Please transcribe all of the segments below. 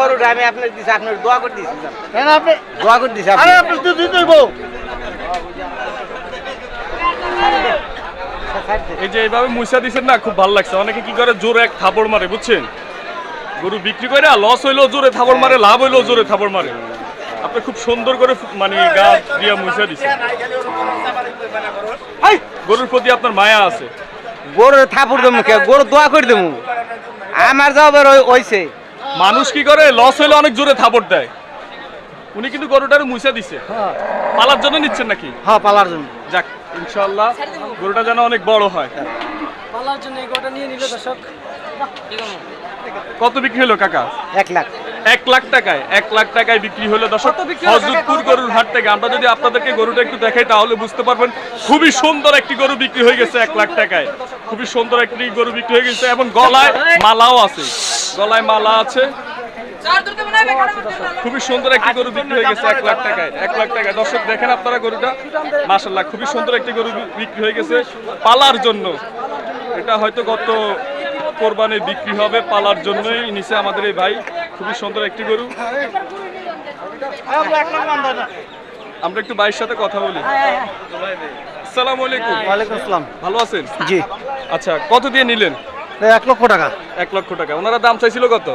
গরুটা আমি আপনার দিছি আপনার দোয়া করে দিছি আপনি দোয়া করে দিছি আপনি এই যে এইভাবে মুইসা দিছেন না খুব ভালো লাগছে। অনেকে কি করে জোরে এক থাপড় মারে বুঝছেন? গরু বিক্রি করে লস হইলেও জোরে থাপড় মারে লাভ হইল জোরে থাপড় মারে। আপনি খুব সুন্দর করে মানে গা দিয়া মুইসা দিছেন। হাই, গরুর প্রতি আপনার মায়া আছে। গরুর থাপুর দেবো গরু দোয়া করে দেবো। আমার জবের ওইছে। মানুষ কি করে? লস হইলে অনেক জোরে থাপড় দেয়। উনি কিন্তু গরুটার মুছে দিছে। পালার জন্য নিচ্ছেন নাকি? হ্যাঁ পালার জন্য। যাক ইনশাআল্লাহ গরুটা যেন অনেক বড় হয়। পালার জন্য এই গরুটা নিয়ে নিল দর্শক। কত বিক্রি হলো কাকা? এক লাখ। এক লাখ টাকায় এক লাখ টাকায় বিক্রি হলো দর্শক হজরতপুর গরুর হাট থেকে আমরা যদি আপনাদেরকে গরুটা একটু দেখাই তাহলে বুঝতে পারবেন খুবই সুন্দর একটি গরু বিক্রি হয়ে গেছে এক লাখ টাকায়। খুবই সুন্দর একটি গরু বিক্রি হয়ে গেছে এবং গলায় মালাও আছে। গলায় মালা আছে। খুবই সুন্দর একটি গরু বিক্রি হয়ে গেছে এক লাখ টাকায় এক লাখ টাকায়। দর্শক দেখেন আপনারা গরুটা। মাসাল্লাহ খুবই সুন্দর একটি গরু বিক্রি হয়ে গেছে পালার জন্য। এটা হয়তো গত কোরবানি বিক্রি হবে পালার জন্যই নিচে আমাদের এই ভাই। খুবই সুন্দর একটি গরু। আমরা একটু ভাইয়ের সাথে কথা বলি। আসসালামু আলাইকুম। ওয়ালাইকুম আসসালাম। ভালো আছেন? জি। আচ্ছা কত দিয়ে নিলেন? এক লক্ষ টাকা। এক লক্ষ টাকা। ওনারা দাম চাইছিল কত?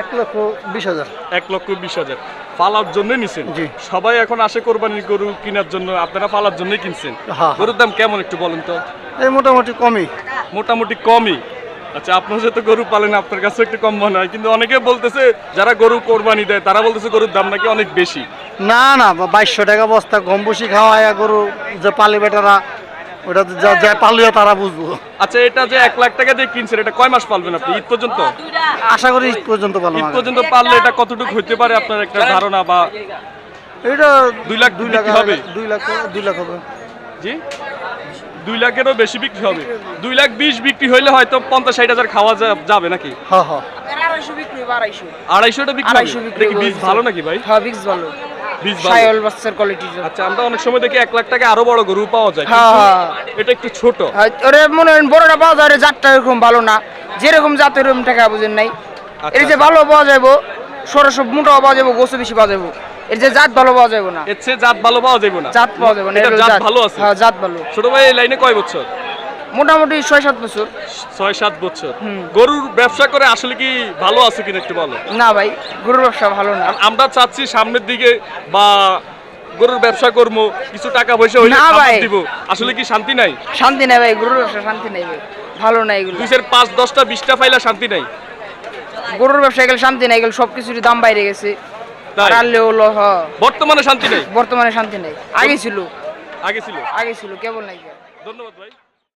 এক লক্ষ বিশ হাজার। এক লক্ষ বিশ হাজার। পালার জন্য নিছেন? জি। সবাই এখন আসে কোরবানির গরু কেনার জন্য আপনারা পালার জন্যই কিনছেন। গরুর দাম কেমন একটু বলেন তো? এই মোটামুটি কমই। মোটামুটি কমই। আচ্ছা আপনার সাথে গরু পালেন আপনার কাছে একটু কম মনে হয়। কিন্তু অনেকে বলতেছে যারা গরু কোরবানি দেয় তারা বলতেছে গরুর দাম নাকি অনেক বেশি। না না বাইশশো টাকা বস্তা গম বসি খাওয়ায় গরু যে পালে বেটারা ওটা যা যা পালিও তারা বুঝব। আচ্ছা এটা যে এক লাখ টাকা দিয়ে কিনছেন এটা কয় মাস পালবেন আপনি ঈদ পর্যন্ত? আশা করি ঈদ পর্যন্ত পাবো ঈদ পর্যন্ত পারলে এটা কতটুকু হইতে পারে আপনার একটা ধারণা বা এটা দুই লাখ দুই লাখ হবে? দুই লাখ দুই লাখ হবে। জি? দুই লাখেরও বেশি বিক্রি হবে। দুই লাখ বিশ বিক্রি হইলে হয়তো পঞ্চাশ ষাট হাজার খাওয়া যাবে নাকি? হ্যাঁ হ্যাঁ। আড়াইশো বিক্রি আড়াইশো। আড়াইশোটা বিক্রি আড়াইশো বিক্রি বীজ ভালো নাকি ভাই? হ্যাঁ বীজ ভালো। সায়ল বাচ্চার কোয়ালিটির আচ্ছা আমরা অনেক সময় দেখি এক লাখ টাকা আরও বড় গরু পাওয়া যায় হ্যাঁ, হ্যাঁ। এটা একটু ছোট। ওরে মনে হয় বড়টা পাওয়া যায় জাতটা এরকম ভালো না। যেরকম জাত এরকম টাকা বুঝেন নাই। আচ্ছা, এর যে ভালো পাওয়া যাব সরস মোটাও পাওয়া যাব গোসু বেশি পাওয়া যাব এর যে জাত ভালো পাওয়া যাব না। এর চেয়ে জাত ভালো পাওয়া যাবে না। জাত পাওয়া যাবে না এটা জাত ভালো আছে? হ্যাঁ জাত ভালো। ছোট ভাই এই লাইনে কয় বছর? মোটামুটি ছয় সাত বছর। ছয় সাত বছর গরুর ব্যবসা করে আসলে কি ভালো আছে কিনা একটু বলো? না ভাই গরুর ব্যবসা ভালো না। আমরা চাচ্ছি সামনের দিকে বা গরুর ব্যবসা করব কিছু টাকা পয়সা হইলে খাবার। দিব। আসলে কি শান্তি নাই? শান্তি নাই ভাই গরুর ব্যবসা শান্তি নাই ভাই। ভালো নাই এগুলো। দুইশের পাঁচ দশটা বিশটা পাইলা শান্তি নাই? গরুর ব্যবসা গেলে শান্তি নাই এগুলো সব কিছুরই দাম বাইরে গেছে। হলো বর্তমানে শান্তি নেই? বর্তমানে শান্তি নেই। আগে ছিল। আগে ছিল? আগে ছিল কেবল নাই। ধন্যবাদ ভাই।